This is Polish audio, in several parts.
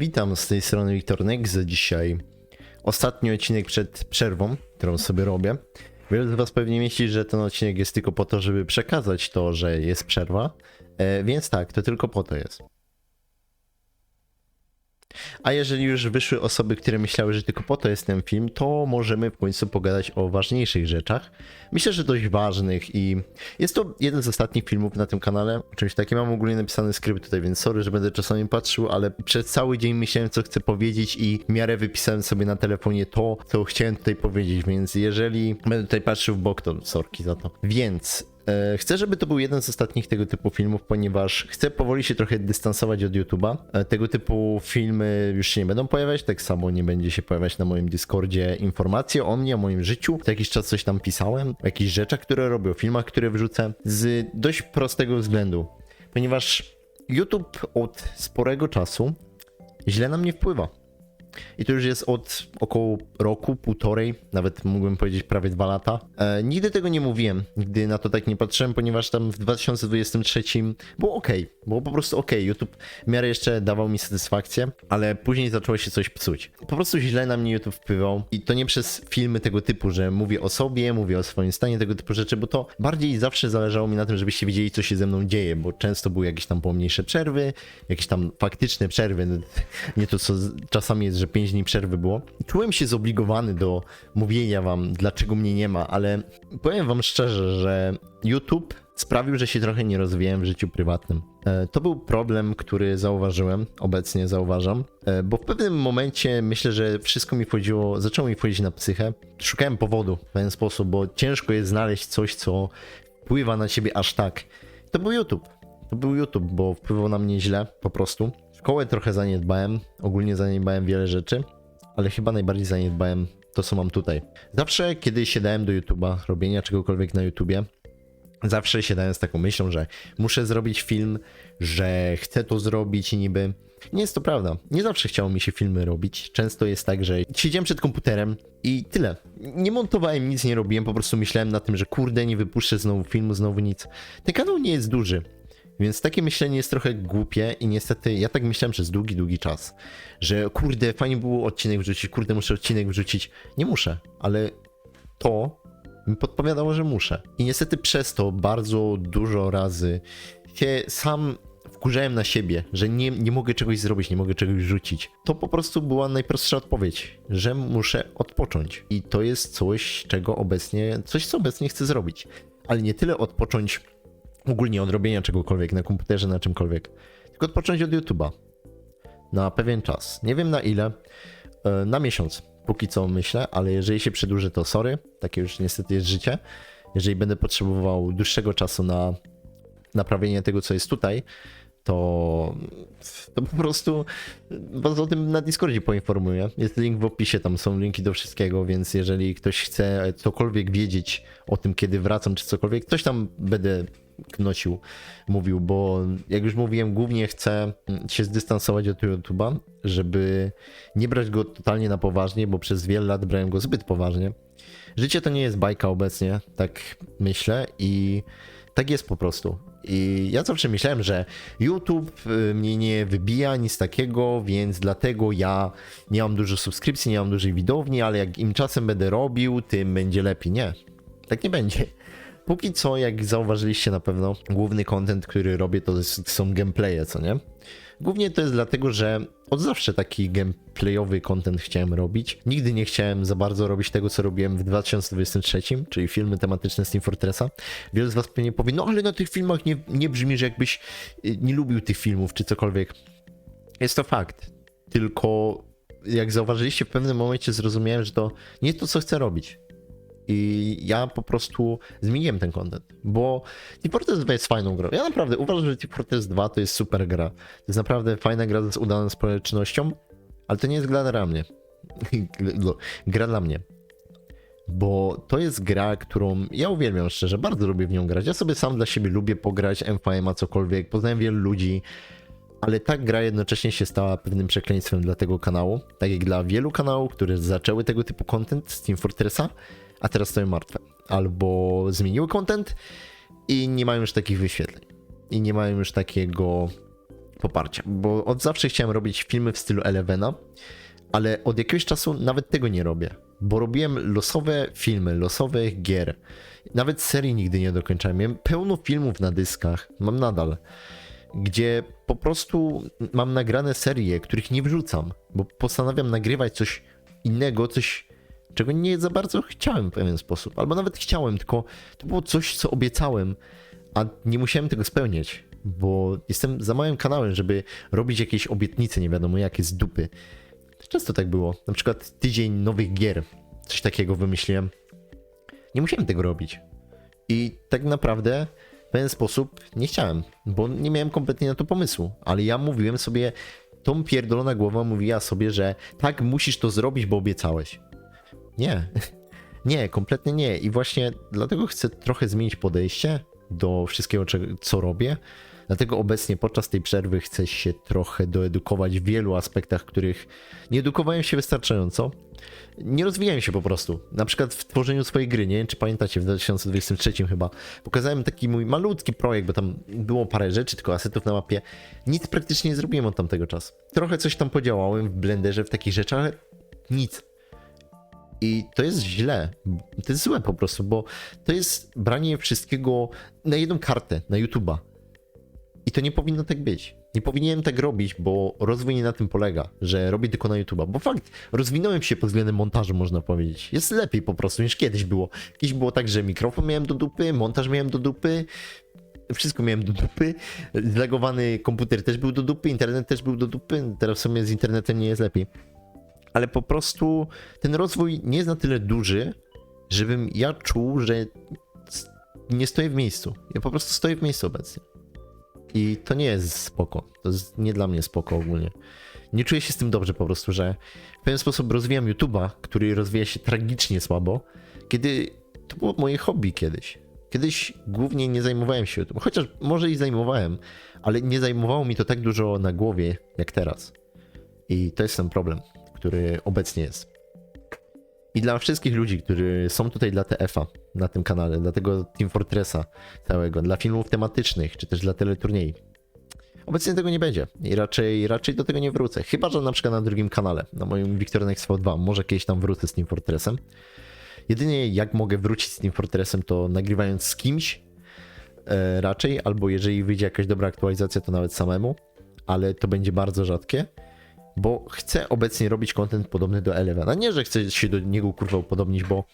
Witam z tej strony Wiktor Nexe. Dzisiaj ostatni odcinek przed przerwą, którą sobie robię. Wiele z Was pewnie myśli, że ten odcinek jest tylko po to, żeby przekazać to, że jest przerwa. E, więc tak, to tylko po to jest. A jeżeli już wyszły osoby, które myślały, że tylko po to jest ten film, to możemy w końcu pogadać o ważniejszych rzeczach. Myślę, że dość ważnych i jest to jeden z ostatnich filmów na tym kanale. Czymś takim mam ogólnie napisany skrypt tutaj, więc sorry, że będę czasami patrzył, ale przez cały dzień myślałem, co chcę powiedzieć i w miarę wypisałem sobie na telefonie to, co chciałem tutaj powiedzieć, więc jeżeli będę tutaj patrzył w bok, to sorki za to. Więc Chcę, żeby to był jeden z ostatnich tego typu filmów, ponieważ chcę powoli się trochę dystansować od YouTube'a. E, Tego typu filmy już się nie będą pojawiać, tak samo nie będzie się pojawiać na moim Discordzie informacje o mnie, o moim życiu. Co jakiś czas coś tam pisałem, o jakichś rzeczach, które robię, o filmach, które wrzucę, z dość prostego względu, ponieważ YouTube od sporego czasu źle na mnie wpływa. I to już jest od około roku, półtorej, nawet mógłbym powiedzieć prawie dwa lata. E, nigdy tego nie mówiłem, nigdy na to tak nie patrzyłem, ponieważ tam w 2023 było ok, było po prostu ok. YouTube w miarę jeszcze dawał mi satysfakcję, ale później zaczęło się coś psuć. Po prostu źle na mnie YouTube wpływał i to nie przez filmy tego typu, że mówię o sobie, mówię o swoim stanie, tego typu rzeczy, bo to bardziej zawsze zależało mi na tym, żebyście wiedzieli, co się ze mną dzieje, bo często były jakieś tam pomniejsze przerwy, jakieś tam faktyczne przerwy, nie to co czasami jest, że 5 dni przerwy było. Czułem się zobligowany do mówienia wam, dlaczego mnie nie ma, ale powiem wam szczerze, że YouTube sprawił, że się trochę nie rozwijałem w życiu prywatnym. E, To był problem, który zauważyłem, obecnie zauważam, e, bo w pewnym momencie myślę, że wszystko mi wchodziło, zaczęło mi wchodzić na psychę. Szukałem powodu w pewien sposób, bo ciężko jest znaleźć coś, co wpływa na ciebie aż tak. To był YouTube. To był YouTube, bo wpływał na mnie źle, po prostu. Szkołę trochę zaniedbałem, ogólnie zaniedbałem wiele rzeczy, ale chyba najbardziej zaniedbałem to, co mam tutaj. Zawsze, kiedy siadałem do YouTube'a, robienia czegokolwiek na YouTubie, zawsze siadałem z taką myślą, że muszę zrobić film, że chcę to zrobić i niby. Nie jest to prawda. Nie zawsze chciało mi się filmy robić. Często jest tak, że siedziałem przed komputerem i tyle. Nie montowałem nic, nie robiłem, po prostu myślałem na tym, że kurde, nie wypuszczę znowu filmu, znowu nic. Ten kanał nie jest duży. Więc takie myślenie jest trochę głupie i niestety ja tak myślałem przez długi, długi czas, że kurde, fajnie było odcinek wrzucić, kurde, muszę odcinek wrzucić. Nie muszę, ale to mi podpowiadało, że muszę. I niestety przez to bardzo dużo razy się sam wkurzałem na siebie, że nie, nie mogę czegoś zrobić, nie mogę czegoś rzucić. To po prostu była najprostsza odpowiedź, że muszę odpocząć. I to jest coś, czego obecnie, coś co obecnie chcę zrobić. Ale nie tyle odpocząć ogólnie od robienia czegokolwiek na komputerze, na czymkolwiek, tylko odpocząć od YouTube'a na pewien czas. Nie wiem na ile, e, na miesiąc, póki co myślę, ale jeżeli się przedłuży, to sorry, takie już niestety jest życie. Jeżeli będę potrzebował dłuższego czasu na naprawienie tego, co jest tutaj, to, to po prostu was o tym na Discordzie poinformuję. Jest link w opisie, tam są linki do wszystkiego, więc jeżeli ktoś chce cokolwiek wiedzieć o tym, kiedy wracam, czy cokolwiek, coś tam będę knocił, mówił, bo jak już mówiłem, głównie chcę się zdystansować od YouTube'a, żeby nie brać go totalnie na poważnie, bo przez wiele lat brałem go zbyt poważnie. Życie to nie jest bajka obecnie, tak myślę i tak jest po prostu. I ja zawsze myślałem, że YouTube y, mnie nie wybija, nic takiego, więc dlatego ja nie mam dużo subskrypcji, nie mam dużej widowni, ale jak im czasem będę robił, tym będzie lepiej. Nie, tak nie będzie. Póki co, jak zauważyliście na pewno, główny content, który robię, to są gameplaye, co nie? Głównie to jest dlatego, że od zawsze taki gameplayowy content chciałem robić. Nigdy nie chciałem za bardzo robić tego, co robiłem w 2023, czyli filmy tematyczne z Team Fortressa. Wielu z was pewnie powie, no ale na tych filmach nie, nie brzmisz jakbyś y, nie lubił tych filmów, czy cokolwiek. Jest to fakt. Tylko jak zauważyliście, w pewnym momencie zrozumiałem, że to nie jest to, co chcę robić. I ja po prostu zmieniłem ten content, bo Team Fortress 2 jest fajną grą. Ja naprawdę uważam, że Team Fortress 2 to jest super gra. To jest naprawdę fajna gra z udaną społecznością, ale to nie jest gra dla mnie. gra dla mnie. Bo to jest gra, którą ja uwielbiam szczerze, bardzo lubię w nią grać. Ja sobie sam dla siebie lubię pograć MVM-a cokolwiek, poznałem wielu ludzi, ale ta gra jednocześnie się stała pewnym przekleństwem dla tego kanału, tak jak dla wielu kanałów, które zaczęły tego typu content z Team Fortressa, a teraz stoją martwe. Albo zmieniły content i nie mają już takich wyświetleń. I nie mają już takiego poparcia, bo od zawsze chciałem robić filmy w stylu Elevena, ale od jakiegoś czasu nawet tego nie robię, bo robiłem losowe filmy, losowe gier. Nawet serii nigdy nie dokończałem. Miałem pełno filmów na dyskach, mam nadal, gdzie po prostu mam nagrane serie, których nie wrzucam, bo postanawiam nagrywać coś innego, coś, czego nie za bardzo chciałem w pewien sposób, albo nawet chciałem, tylko to było coś, co obiecałem, a nie musiałem tego spełniać, bo jestem za małym kanałem, żeby robić jakieś obietnice, nie wiadomo jakie z dupy. Często tak było. Na przykład tydzień nowych gier, coś takiego wymyśliłem. Nie musiałem tego robić. I tak naprawdę w pewien sposób nie chciałem, bo nie miałem kompletnie na to pomysłu. Ale ja mówiłem sobie, tą pierdolona głowa mówiła sobie, że tak, musisz to zrobić, bo obiecałeś. Nie. Nie, kompletnie nie. I właśnie dlatego chcę trochę zmienić podejście do wszystkiego, co robię. Dlatego obecnie podczas tej przerwy chcę się trochę doedukować w wielu aspektach, których nie edukowałem się wystarczająco. Nie rozwijałem się po prostu. Na przykład w tworzeniu swojej gry, nie wiem czy pamiętacie, w 2023 chyba, pokazałem taki mój malutki projekt, bo tam było parę rzeczy, tylko asetów na mapie. Nic praktycznie nie zrobiłem od tamtego czasu. Trochę coś tam podziałałem w Blenderze, w takich rzeczach, ale nic. I to jest źle. To jest złe po prostu, bo to jest branie wszystkiego na jedną kartę, na YouTube'a. I to nie powinno tak być. Nie powinienem tak robić, bo rozwój nie na tym polega, że robię tylko na YouTube'a. Bo fakt, rozwinąłem się pod względem montażu, można powiedzieć. Jest lepiej po prostu niż kiedyś było. Kiedyś było tak, że mikrofon miałem do dupy, montaż miałem do dupy, wszystko miałem do dupy. Zlegowany komputer też był do dupy, internet też był do dupy. Teraz w sumie z internetem nie jest lepiej. Ale po prostu ten rozwój nie jest na tyle duży, żebym ja czuł, że nie stoję w miejscu. Ja po prostu stoję w miejscu obecnie. I to nie jest spoko. To jest nie dla mnie spoko ogólnie. Nie czuję się z tym dobrze po prostu, że w pewien sposób rozwijam YouTube'a, który rozwija się tragicznie słabo, kiedy to było moje hobby kiedyś. Kiedyś głównie nie zajmowałem się YouTube, chociaż może i zajmowałem, ale nie zajmowało mi to tak dużo na głowie jak teraz. I to jest ten problem, który obecnie jest. I dla wszystkich ludzi, którzy są tutaj dla TF-a na tym kanale, dla tego Team Fortressa całego, dla filmów tematycznych, czy też dla teleturniej. Obecnie tego nie będzie i raczej, raczej do tego nie wrócę. Chyba, że na przykład na drugim kanale, na moim Victor Next V2, może kiedyś tam wrócę z Team Fortressem. Jedynie jak mogę wrócić z Team Fortressem, to nagrywając z kimś e, raczej, albo jeżeli wyjdzie jakaś dobra aktualizacja, to nawet samemu, ale to będzie bardzo rzadkie bo chcę obecnie robić content podobny do Elevena. Nie, że chcę się do niego kurwa upodobnić, bo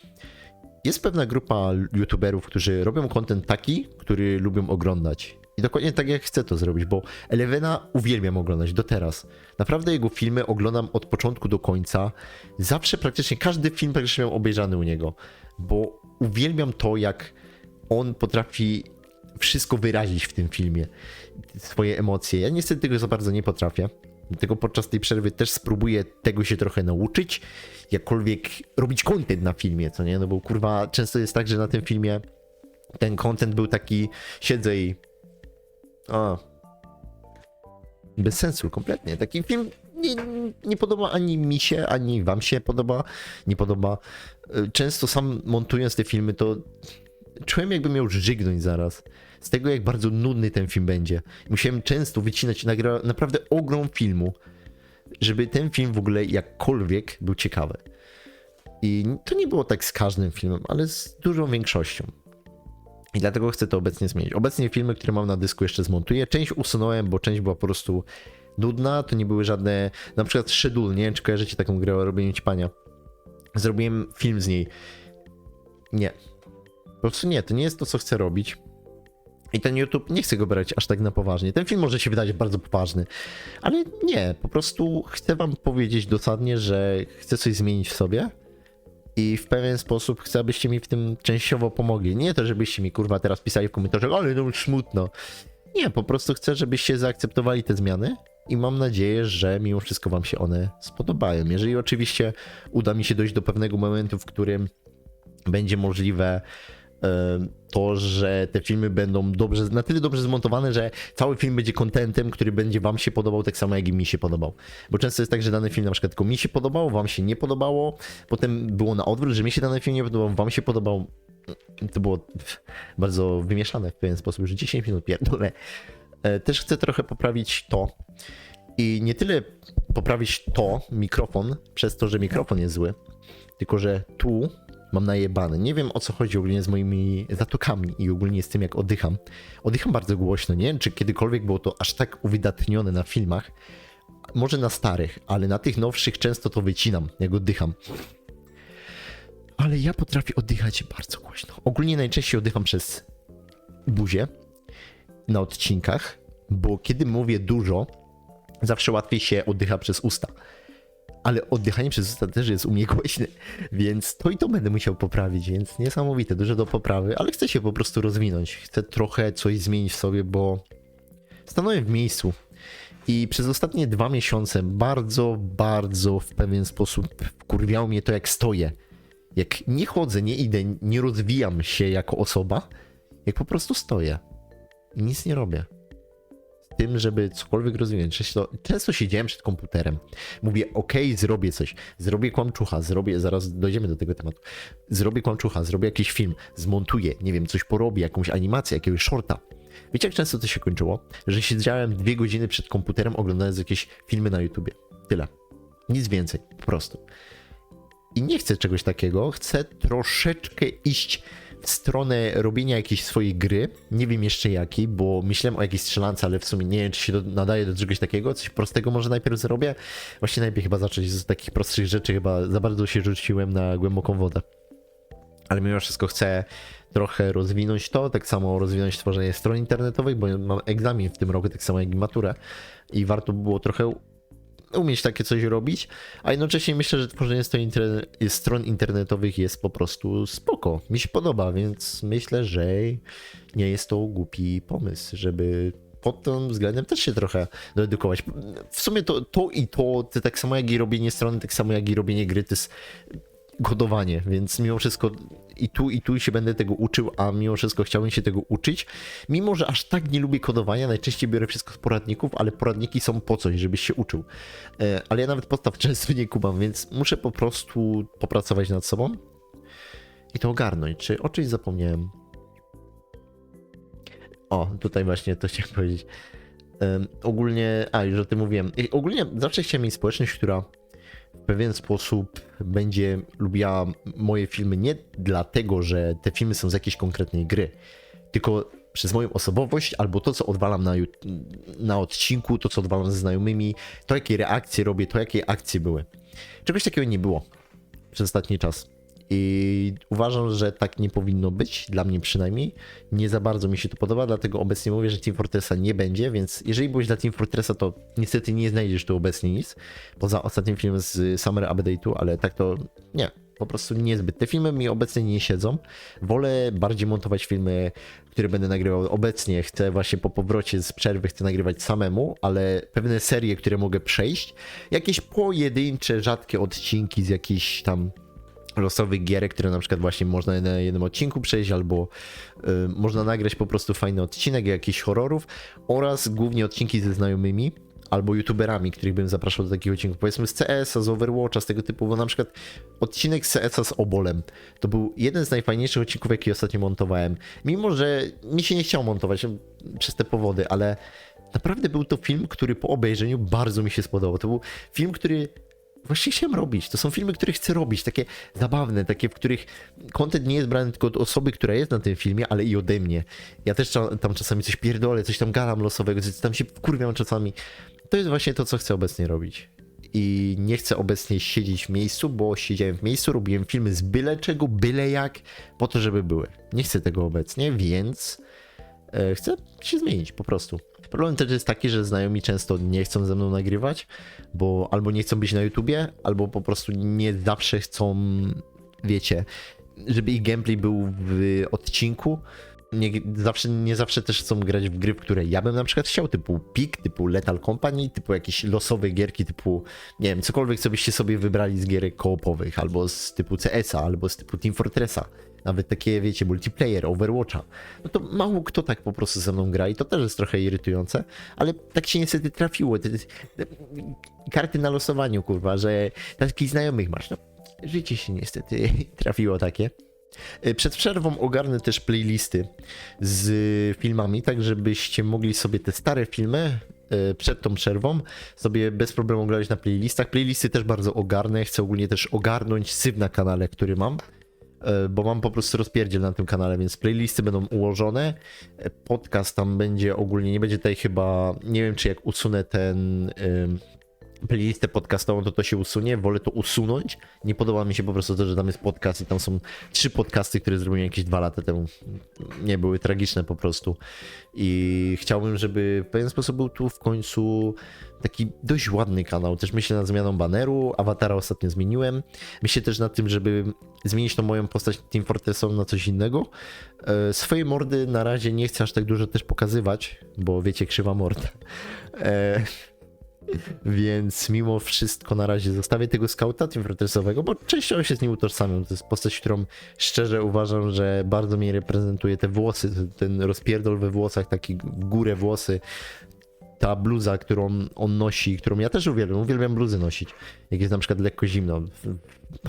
jest pewna grupa youtuberów, którzy robią content taki, który lubią oglądać. I dokładnie tak jak chcę to zrobić, bo Elevena uwielbiam oglądać do teraz. Naprawdę jego filmy oglądam od początku do końca. Zawsze praktycznie każdy film praktycznie miał obejrzany u niego, bo uwielbiam to, jak on potrafi wszystko wyrazić w tym filmie, swoje emocje. Ja niestety tego za bardzo nie potrafię. Dlatego podczas tej przerwy też spróbuję tego się trochę nauczyć, jakkolwiek robić content na filmie, co nie? No bo kurwa, często jest tak, że na tym filmie ten content był taki, siedzę i... A. Bez sensu, kompletnie. Taki film nie, nie podoba ani mi się, ani wam się podoba, nie podoba. Y, Często sam montując te filmy, to czułem jakbym miał żygnąć zaraz. Z tego, jak bardzo nudny ten film będzie. Musiałem często wycinać nagra naprawdę ogrom filmu, żeby ten film w ogóle jakkolwiek był ciekawy. I to nie było tak z każdym filmem, ale z dużą większością. I dlatego chcę to obecnie zmienić. Obecnie filmy, które mam na dysku jeszcze zmontuję. Część usunąłem, bo część była po prostu nudna. To nie były żadne, na przykład Schedule, nie wiem czy kojarzycie taką grę o robieniu ćpania. Zrobiłem film z niej. Nie. Po prostu nie, to nie jest to, co chcę robić. I ten YouTube nie chcę go brać aż tak na poważnie. Ten film może się wydać bardzo poważny, ale nie, po prostu chcę wam powiedzieć dosadnie, że chcę coś zmienić w sobie i w pewien sposób chcę, abyście mi w tym częściowo pomogli. Nie to, żebyście mi kurwa teraz pisali w komentarzach, ale no smutno. Nie, po prostu chcę, żebyście zaakceptowali te zmiany i mam nadzieję, że mimo wszystko wam się one spodobają. Jeżeli oczywiście uda mi się dojść do pewnego momentu, w którym będzie możliwe to, że te filmy będą dobrze, na tyle dobrze zmontowane, że cały film będzie kontentem, który będzie wam się podobał tak samo jak i mi się podobał. Bo często jest tak, że dany film na przykład tylko mi się podobał, wam się nie podobało, potem było na odwrót, że mi się dany film nie podobał, wam się podobał. To było bardzo wymieszane w pewien sposób, że 10 minut pierdolę. E, Też chcę trochę poprawić to. I nie tyle poprawić to, mikrofon, przez to, że mikrofon jest zły, tylko że tu mam najebane. Nie wiem o co chodzi ogólnie z moimi zatokami i ogólnie z tym, jak oddycham. Oddycham bardzo głośno. Nie wiem, czy kiedykolwiek było to aż tak uwydatnione na filmach. Może na starych, ale na tych nowszych często to wycinam, jak oddycham. Ale ja potrafię oddychać bardzo głośno. Ogólnie najczęściej oddycham przez buzię na odcinkach, bo kiedy mówię dużo, zawsze łatwiej się oddycha przez usta. Ale oddychanie przez usta też jest u mnie głośne, więc to i to będę musiał poprawić, więc niesamowite, dużo do poprawy, ale chcę się po prostu rozwinąć. Chcę trochę coś zmienić w sobie, bo stanąłem w miejscu i przez ostatnie dwa miesiące bardzo, bardzo w pewien sposób wkurwiało mnie to, jak stoję. Jak nie chodzę, nie idę, nie rozwijam się jako osoba, jak po prostu stoję i nic nie robię. Tym, żeby cokolwiek rozwinąć. Często, często siedziałem przed komputerem. Mówię, okej, zrobię coś. Zrobię kłamczucha, zrobię, zaraz dojdziemy do tego tematu. Zrobię kłamczucha, zrobię jakiś film, zmontuję, nie wiem, coś porobię, jakąś animację, jakiegoś shorta. Wiecie, jak często to się kończyło? Że siedziałem dwie godziny przed komputerem, oglądając jakieś filmy na YouTubie. Tyle. Nic więcej, po prostu. I nie chcę czegoś takiego. Chcę troszeczkę iść w stronę robienia jakiejś swojej gry. Nie wiem jeszcze jakiej, bo myślałem o jakiejś strzelance, ale w sumie nie wiem, czy się do, nadaje do czegoś takiego. Coś prostego może najpierw zrobię. Właśnie najpierw chyba zacząć z takich prostszych rzeczy. Chyba za bardzo się rzuciłem na głęboką wodę. Ale mimo wszystko chcę trochę rozwinąć to, tak samo rozwinąć tworzenie stron internetowych, bo mam egzamin w tym roku, tak samo jak i maturę. I warto by było trochę umieć takie coś robić, a jednocześnie myślę, że tworzenie stron, interne stron internetowych jest po prostu spoko. Mi się podoba, więc myślę, że nie jest to głupi pomysł, żeby pod tym względem też się trochę doedukować. W sumie to, to i to, to, tak samo jak i robienie strony, tak samo jak i robienie gry, to jest kodowanie, więc mimo wszystko i tu, i tu się będę tego uczył, a mimo wszystko chciałbym się tego uczyć. Mimo, że aż tak nie lubię kodowania, najczęściej biorę wszystko z poradników, ale poradniki są po coś, żebyś się uczył. E, Ale ja nawet podstaw często nie kubam, więc muszę po prostu popracować nad sobą i to ogarnąć. Czy o czymś zapomniałem? O, tutaj właśnie to chciałem powiedzieć. Em, ogólnie, a już o tym mówiłem. Ogólnie zawsze chciałem mieć społeczność, która pewien sposób będzie lubiła moje filmy nie dlatego, że te filmy są z jakiejś konkretnej gry, tylko przez moją osobowość albo to, co odwalam na, na odcinku, to, co odwalam ze znajomymi, to, jakie reakcje robię, to, jakie akcje były. Czegoś takiego nie było przez ostatni czas. I uważam, że tak nie powinno być, dla mnie przynajmniej. Nie za bardzo mi się to podoba, dlatego obecnie mówię, że Team Fortressa nie będzie, więc jeżeli byłeś dla Team Fortressa, to niestety nie znajdziesz tu obecnie nic, poza ostatnim filmem z Summer Update'u, ale tak to nie, po prostu niezbyt. Te filmy mi obecnie nie siedzą. Wolę bardziej montować filmy, które będę nagrywał obecnie. Chcę właśnie po powrocie z przerwy chcę nagrywać samemu, ale pewne serie, które mogę przejść, jakieś pojedyncze, rzadkie odcinki z jakichś tam losowych gierek, które na przykład właśnie można na jednym odcinku przejść, albo y, można nagrać po prostu fajny odcinek jakichś horrorów oraz głównie odcinki ze znajomymi albo youtuberami, których bym zapraszał do takich odcinków, powiedzmy z CS-a, z Overwatcha, z tego typu, bo na przykład odcinek z CS-a z Obolem to był jeden z najfajniejszych odcinków, jaki ostatnio montowałem. Mimo, że mi się nie chciało montować przez te powody, ale naprawdę był to film, który po obejrzeniu bardzo mi się spodobał. To był film, który właśnie chciałem robić. To są filmy, które chcę robić, takie zabawne, takie, w których content nie jest brany tylko od osoby, która jest na tym filmie, ale i ode mnie. Ja też tam czasami coś pierdolę, coś tam gadam losowego, coś tam się wkurwiam czasami. To jest właśnie to, co chcę obecnie robić. I nie chcę obecnie siedzieć w miejscu, bo siedziałem w miejscu, robiłem filmy z byle czego, byle jak, po to, żeby były. Nie chcę tego obecnie, więc chcę się zmienić po prostu. Problem też jest taki, że znajomi często nie chcą ze mną nagrywać, bo albo nie chcą być na YouTubie, albo po prostu nie zawsze chcą, wiecie, żeby ich gameplay był w odcinku. Nie zawsze, nie zawsze też chcą grać w gry, w które ja bym na przykład chciał, typu Pik, typu Lethal Company, typu jakieś losowe gierki, typu, nie wiem, cokolwiek co byście sobie wybrali z gierek koopowych, albo z typu CS-a, albo z typu Team Fortressa. Nawet takie, wiecie, multiplayer, Overwatcha. No to mało kto tak po prostu ze mną gra i to też jest trochę irytujące, ale tak się niestety trafiło. Te, te, karty na losowaniu, kurwa, że takich znajomych masz. No, życie się niestety trafiło takie. Y, Przed przerwą ogarnę też playlisty z filmami, tak żebyście mogli sobie te stare filmy y, przed tą przerwą sobie bez problemu oglądać na playlistach. Playlisty też bardzo ogarnę, chcę ogólnie też ogarnąć syf na kanale, który mam, bo mam po prostu rozpierdziel na tym kanale, więc playlisty będą ułożone. Y, Podcast tam będzie ogólnie, nie będzie tutaj chyba, nie wiem czy jak usunę ten... playlistę podcastową, to to się usunie. Wolę to usunąć. Nie podoba mi się po prostu to, że tam jest podcast i tam są trzy podcasty, które zrobiłem jakieś dwa lata temu. Nie były tragiczne po prostu. I chciałbym, żeby w pewien sposób był tu w końcu taki dość ładny kanał. Też myślę nad zmianą baneru. Awatara ostatnio zmieniłem. Myślę też nad tym, żeby zmienić tą moją postać Team Fortressową na coś innego. E, Swojej mordy na razie nie chcę aż tak dużo też pokazywać, bo wiecie, krzywa morda. E, więc mimo wszystko na razie zostawię tego skauta Team Fortressowego, bo częściowo się z nim utożsamiam. To jest postać, którą szczerze uważam, że bardzo mnie reprezentuje. Te włosy, ten rozpierdol we włosach, taki w górę włosy, ta bluza, którą on nosi, którą ja też uwielbiam. Uwielbiam bluzy nosić, jak jest na przykład lekko zimno.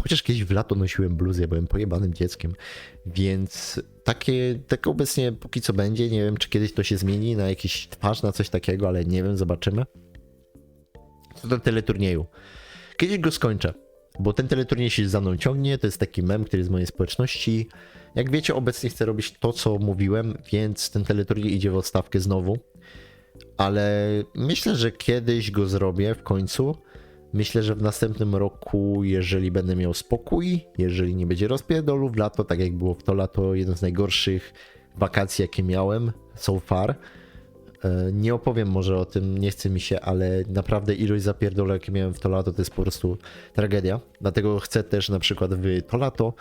Chociaż kiedyś w lato nosiłem bluzy, byłem pojebanym dzieckiem, więc takie, tak obecnie póki co będzie. Nie wiem, czy kiedyś to się zmieni na jakiś twarz, na coś takiego, ale nie wiem, zobaczymy co do teleturnieju. Kiedyś go skończę, bo ten teleturniej się za mną ciągnie, to jest taki mem, który jest z mojej społeczności. Jak wiecie, obecnie chcę robić to, co mówiłem, więc ten teleturniej idzie w odstawkę znowu. Ale myślę, że kiedyś go zrobię w końcu. Myślę, że w następnym roku, jeżeli będę miał spokój, jeżeli nie będzie rozpierdolu w lato, tak jak było w to lato, jedno z najgorszych wakacji, jakie miałem so far. E, Nie opowiem może o tym, nie chce mi się, ale naprawdę ilość zapierdolek, jakie miałem w to lato, to jest po prostu tragedia. Dlatego chcę też na przykład w to lato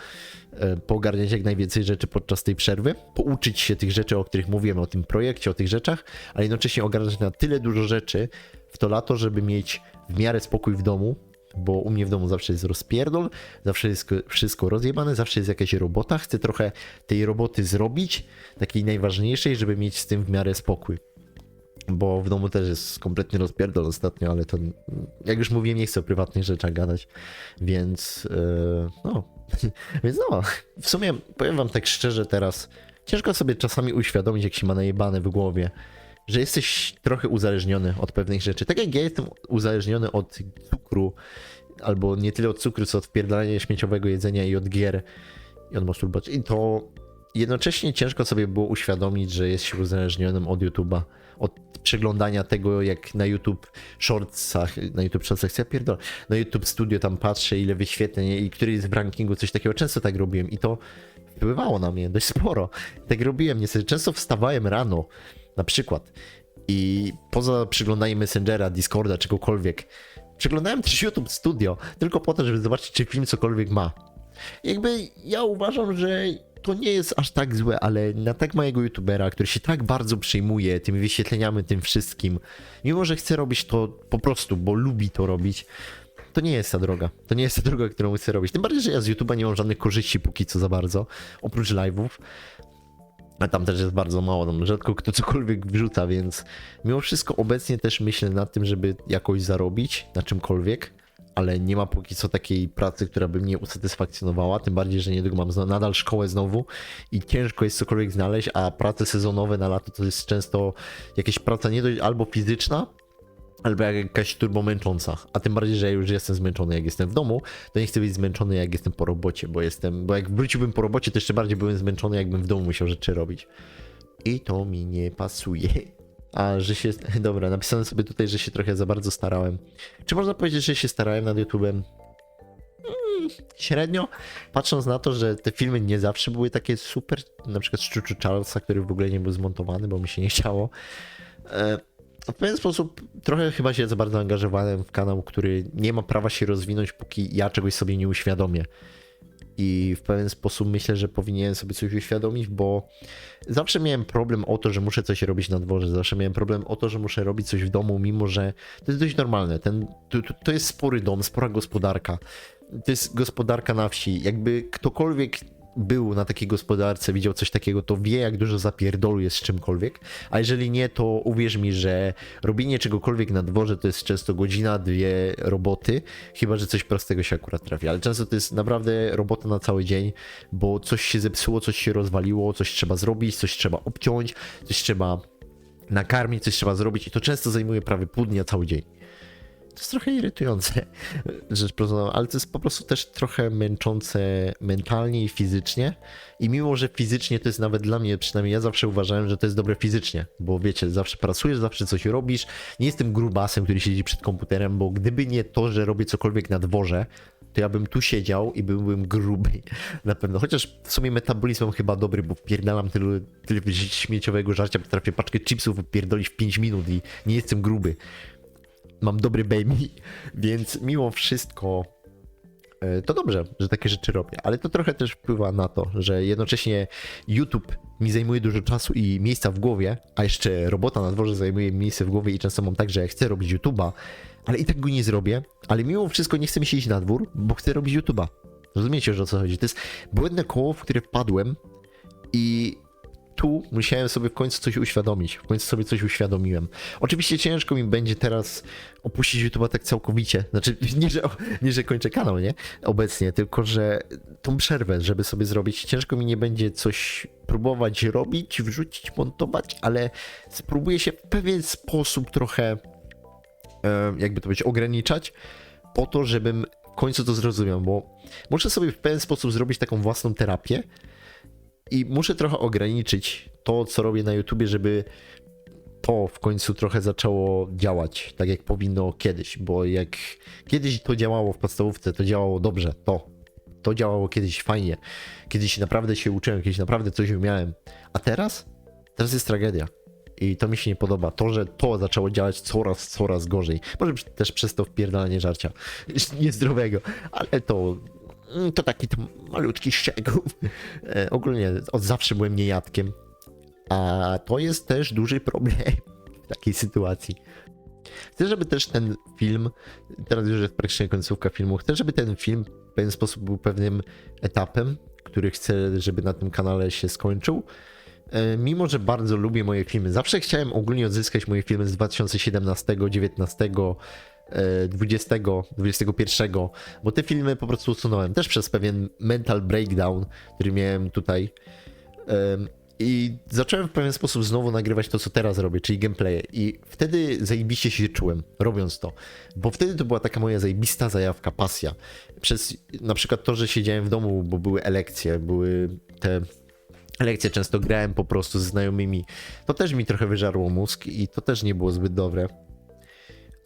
e, poogarniać jak najwięcej rzeczy podczas tej przerwy, pouczyć się tych rzeczy, o których mówiłem, o tym projekcie, o tych rzeczach, ale jednocześnie ogarnąć na tyle dużo rzeczy w to lato, żeby mieć w miarę spokój w domu, bo u mnie w domu zawsze jest rozpierdol, zawsze jest wszystko rozjebane, zawsze jest jakaś robota. Chcę trochę tej roboty zrobić, takiej najważniejszej, żeby mieć z tym w miarę spokój bo w domu też jest kompletnie rozpierdol ostatnio, ale to jak już mówiłem, nie chcę o prywatnych rzeczach gadać, więc yy, no, więc no, w sumie powiem wam tak szczerze teraz, ciężko sobie czasami uświadomić, jak się ma najebane w głowie, że jesteś trochę uzależniony od pewnych rzeczy. Tak jak ja jestem uzależniony od cukru, albo nie tyle od cukru, co od wpierdalania śmieciowego jedzenia i od gier i od masturbacji. I to jednocześnie ciężko sobie było uświadomić, że jest się uzależnionym od YouTube'a, od przeglądania tego, jak na YouTube Shortsach, na YouTube Shortsach, ja pierdolę, na YouTube Studio tam patrzę, ile wyświetleń i który jest w rankingu, coś takiego, często tak robiłem i to wpływało na mnie dość sporo. Tak robiłem, niestety, często wstawałem rano, na przykład, i poza przeglądaniem Messengera, Discorda, czegokolwiek, przeglądałem też YouTube Studio, tylko po to, żeby zobaczyć, czy film cokolwiek ma. Jakby ja uważam, że to nie jest aż tak złe, ale na tak małego youtubera, który się tak bardzo przejmuje tymi wyświetleniami, tym wszystkim, mimo że chce robić to po prostu, bo lubi to robić, to nie jest ta droga. To nie jest ta droga, którą chcę robić. Tym bardziej, że ja z YouTube'a nie mam żadnych korzyści póki co za bardzo, oprócz live'ów. A tam też jest bardzo mało, tam rzadko kto cokolwiek wrzuca, więc mimo wszystko obecnie też myślę nad tym, żeby jakoś zarobić na czymkolwiek, ale nie ma póki co takiej pracy, która by mnie usatysfakcjonowała, tym bardziej, że niedługo mam nadal szkołę znowu i ciężko jest cokolwiek znaleźć, a prace sezonowe na lato to jest często jakaś praca nie dość albo fizyczna, albo jakaś turbo męcząca. A tym bardziej, że ja już jestem zmęczony jak jestem w domu, to nie chcę być zmęczony jak jestem po robocie, bo jestem, bo jak wróciłbym po robocie, to jeszcze bardziej byłem zmęczony, jakbym w domu musiał rzeczy robić. I to mi nie pasuje. A, że się. Dobra, napisałem sobie tutaj, że się trochę za bardzo starałem. Czy można powiedzieć, że się starałem nad YouTube'em? Mm, średnio. Patrząc na to, że te filmy nie zawsze były takie super. Na przykład z Charlesa, który w ogóle nie był zmontowany, bo mi się nie chciało. E, w pewien sposób trochę chyba się za bardzo angażowałem w kanał, który nie ma prawa się rozwinąć, póki ja czegoś sobie nie uświadomię. I w pewien sposób myślę, że powinienem sobie coś uświadomić, bo zawsze miałem problem o to, że muszę coś robić na dworze. Zawsze miałem problem o to, że muszę robić coś w domu, mimo że to jest dość normalne. Ten, to, to- jest spory dom, spora gospodarka. To jest gospodarka na wsi. Jakby ktokolwiek był na takiej gospodarce, widział coś takiego, to wie, jak dużo zapierdolu jest z czymkolwiek. A jeżeli nie, to uwierz mi, że robienie czegokolwiek na dworze to jest często godzina, dwie roboty, chyba że coś prostego się akurat trafi. Ale często to jest naprawdę robota na cały dzień, bo coś się zepsuło, coś się rozwaliło, coś trzeba zrobić, coś trzeba obciąć, coś trzeba nakarmić, coś trzeba zrobić i to często zajmuje prawie pół dnia, cały dzień. To jest trochę irytujące, rzecz prosto, ale to jest po prostu też trochę męczące mentalnie i fizycznie. I mimo, że fizycznie to jest nawet dla mnie, przynajmniej ja zawsze uważałem, że to jest dobre fizycznie, bo wiecie, zawsze pracujesz, zawsze coś robisz. Nie jestem grubasem, który siedzi przed komputerem, bo gdyby nie to, że robię cokolwiek na dworze, to ja bym tu siedział i byłbym gruby na pewno. Chociaż w sumie metabolizm mam chyba dobry, bo wpierdalam tyle, tyle śmieciowego żarcia, potrafię paczkę chipsów wypierdolić w 5 minut i nie jestem gruby mam dobry baby, więc mimo wszystko e, to dobrze, że takie rzeczy robię, ale to trochę też wpływa na to, że jednocześnie YouTube mi zajmuje dużo czasu i miejsca w głowie, a jeszcze robota na dworze zajmuje mi miejsce w głowie i często mam tak, że chcę robić YouTube'a, ale i tak go nie zrobię, ale mimo wszystko nie chcę mi się iść na dwór, bo chcę robić YouTube'a. Rozumiecie, że o co chodzi? To jest błędne koło, w które wpadłem i tu musiałem sobie w końcu coś uświadomić. W końcu sobie coś uświadomiłem. Oczywiście ciężko mi będzie teraz opuścić YouTube'a tak całkowicie. Znaczy, nie że, nie, że kończę kanał, nie? Obecnie, tylko że tą przerwę, żeby sobie zrobić. Ciężko mi nie będzie coś próbować robić, wrzucić, montować, ale spróbuję się w pewien sposób trochę, e, jakby to powiedzieć, ograniczać po to, żebym w końcu to zrozumiał, bo muszę sobie w pewien sposób zrobić taką własną terapię, i muszę trochę ograniczyć to, co robię na YouTubie, żeby to w końcu trochę zaczęło działać tak, jak powinno kiedyś, bo jak kiedyś to działało w podstawówce, to działało dobrze, to. To działało kiedyś fajnie. Kiedyś naprawdę się uczyłem, kiedyś naprawdę coś umiałem. A teraz? Teraz jest tragedia. I to mi się nie podoba. To, że to zaczęło działać coraz, coraz gorzej. Może też przez to wpierdalanie żarcia niezdrowego, ale to to taki to malutki szczegół. E, ogólnie od zawsze byłem niejadkiem. A to jest też duży problem w takiej sytuacji. Chcę, żeby też ten film, teraz już jest praktycznie końcówka filmu, chcę, żeby ten film w pewien sposób był pewnym etapem, który chcę, żeby na tym kanale się skończył. E, mimo, że bardzo lubię moje filmy, zawsze chciałem ogólnie odzyskać moje filmy z 2017, 2019, 20, 21, bo te filmy po prostu usunąłem też przez pewien mental breakdown, który miałem tutaj. I zacząłem w pewien sposób znowu nagrywać to, co teraz robię, czyli gameplaye. I wtedy zajebiście się czułem, robiąc to. Bo wtedy to była taka moja zajebista zajawka, pasja. Przez na przykład to, że siedziałem w domu, bo były elekcje, były te lekcje, często grałem po prostu ze znajomymi. To też mi trochę wyżarło mózg i to też nie było zbyt dobre.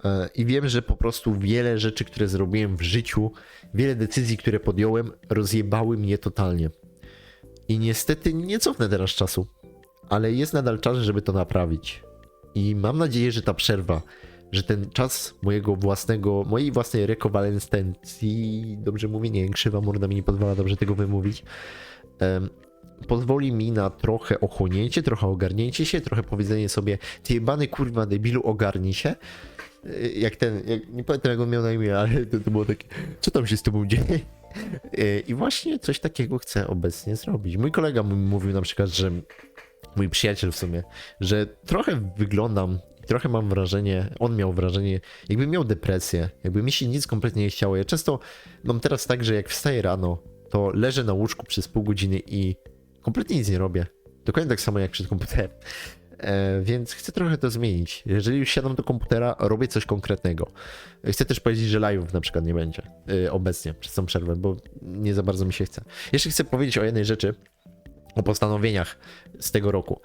E, I wiem, że po prostu wiele rzeczy, które zrobiłem w życiu, wiele decyzji, które podjąłem, rozjebały mnie totalnie. I niestety nie cofnę teraz czasu, ale jest nadal czas, żeby to naprawić. I mam nadzieję, że ta przerwa, że ten czas mojego własnego, mojej własnej rekonwalescencji, dobrze mówię, nie, krzywa morda mi nie pozwala dobrze tego wymówić, um, pozwoli mi na trochę ochłonięcie, trochę ogarnięcie się, trochę powiedzenie sobie, ty jebany kurwa debilu, ogarnij się jak ten, jak, nie pamiętam jak on miał na imię, ale to, to było takie, co tam się z tobą dzieje? E, I właśnie coś takiego chcę obecnie zrobić. Mój kolega mówił na przykład, że mój przyjaciel w sumie, że trochę wyglądam, trochę mam wrażenie, on miał wrażenie, jakby miał depresję, jakby mi się nic kompletnie nie chciało. Ja często mam teraz tak, że jak wstaję rano, to leżę na łóżku przez pół godziny i kompletnie nic nie robię. Dokładnie tak samo jak przed komputerem. E, więc chcę trochę to zmienić. Jeżeli już siadam do komputera, robię coś konkretnego. Chcę też powiedzieć, że live'ów na przykład nie będzie e, obecnie przez tą przerwę, bo nie za bardzo mi się chce. Jeszcze chcę powiedzieć o jednej rzeczy, o postanowieniach z tego roku.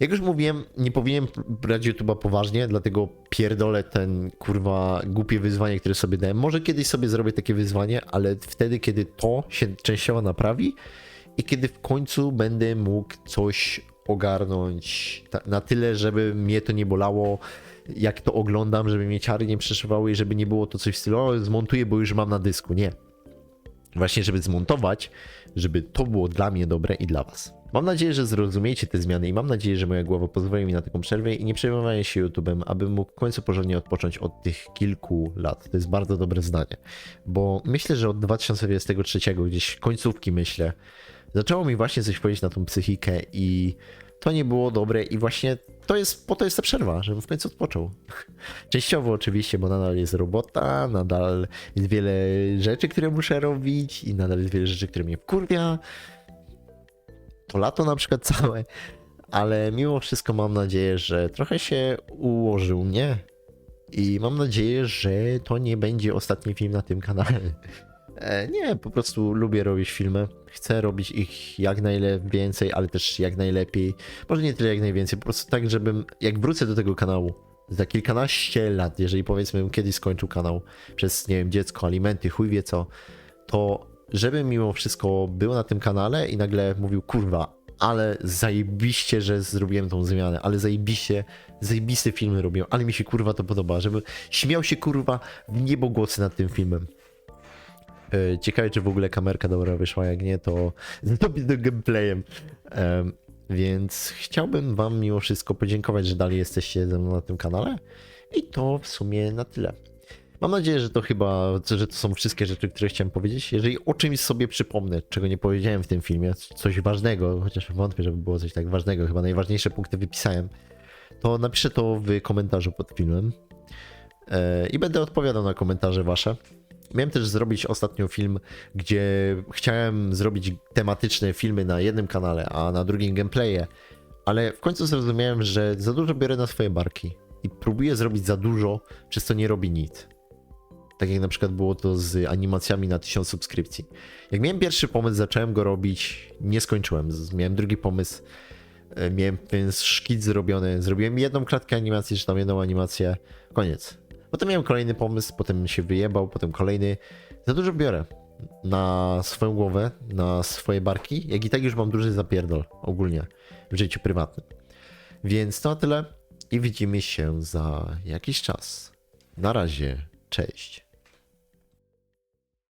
Jak już mówiłem, nie powinienem brać YouTube'a poważnie, dlatego pierdolę ten kurwa głupie wyzwanie, które sobie dałem. Może kiedyś sobie zrobię takie wyzwanie, ale wtedy, kiedy to się częściowo naprawi i kiedy w końcu będę mógł coś ogarnąć na tyle, żeby mnie to nie bolało, jak to oglądam, żeby mnie ciary nie przeszywały i żeby nie było to coś w stylu, o, zmontuję, bo już mam na dysku. Nie. Właśnie, żeby zmontować, żeby to było dla mnie dobre i dla was. Mam nadzieję, że zrozumiecie te zmiany i mam nadzieję, że moja głowa pozwoli mi na taką przerwę i nie przejmowanie się YouTube'em, abym mógł w końcu porządnie odpocząć od tych kilku lat. To jest bardzo dobre zdanie, bo myślę, że od 2023 gdzieś końcówki myślę, zaczęło mi właśnie coś powiedzieć na tą psychikę i to nie było dobre i właśnie to jest, po to jest ta przerwa, żebym w końcu odpoczął. Częściowo oczywiście, bo nadal jest robota, nadal jest wiele rzeczy, które muszę robić i nadal jest wiele rzeczy, które mnie wkurwia. To lato na przykład całe, ale mimo wszystko mam nadzieję, że trochę się ułożył mnie i mam nadzieję, że to nie będzie ostatni film na tym kanale. E, nie, po prostu lubię robić filmy. Chcę robić ich jak najwięcej, ale też jak najlepiej. Może nie tyle jak najwięcej, po prostu tak, żebym jak wrócę do tego kanału za kilkanaście lat, jeżeli powiedzmy kiedyś skończył kanał przez, nie wiem, dziecko, alimenty, chuj wie co, to żebym mimo wszystko był na tym kanale i nagle mówił, kurwa, ale zajebiście, że zrobiłem tą zmianę, ale zajebiście, zajebiste filmy robią, ale mi się kurwa to podoba, żeby śmiał się kurwa w niebogłosy nad tym filmem. E, Ciekawe, czy w ogóle kamerka dobra wyszła, jak nie, to zrobię to gameplayem. Em, Więc chciałbym wam mimo wszystko podziękować, że dalej jesteście ze mną na tym kanale i to w sumie na tyle. Mam nadzieję, że to chyba, że to są wszystkie rzeczy, które chciałem powiedzieć. Jeżeli o czymś sobie przypomnę, czego nie powiedziałem w tym filmie, coś ważnego, chociaż wątpię, żeby było coś tak ważnego, chyba najważniejsze punkty wypisałem, to napiszę to w komentarzu pod filmem E, i będę odpowiadał na komentarze wasze. Miałem też zrobić ostatnio film, gdzie chciałem zrobić tematyczne filmy na jednym kanale, a na drugim gameplaye, ale w końcu zrozumiałem, że za dużo biorę na swoje barki i próbuję zrobić za dużo, przez co nie robi nic. Tak jak na przykład było to z animacjami na 1000 subskrypcji. Jak miałem pierwszy pomysł, zacząłem go robić, nie skończyłem. Miałem drugi pomysł, e, miałem pewien szkic zrobiony, zrobiłem jedną klatkę animacji, czy tam jedną animację, koniec. Potem miałem kolejny pomysł, potem się wyjebał, potem kolejny. Za dużo biorę na swoją głowę, na swoje barki, jak i tak już mam duży zapierdol ogólnie w życiu prywatnym. Więc to na tyle i widzimy się za jakiś czas. Na razie, cześć.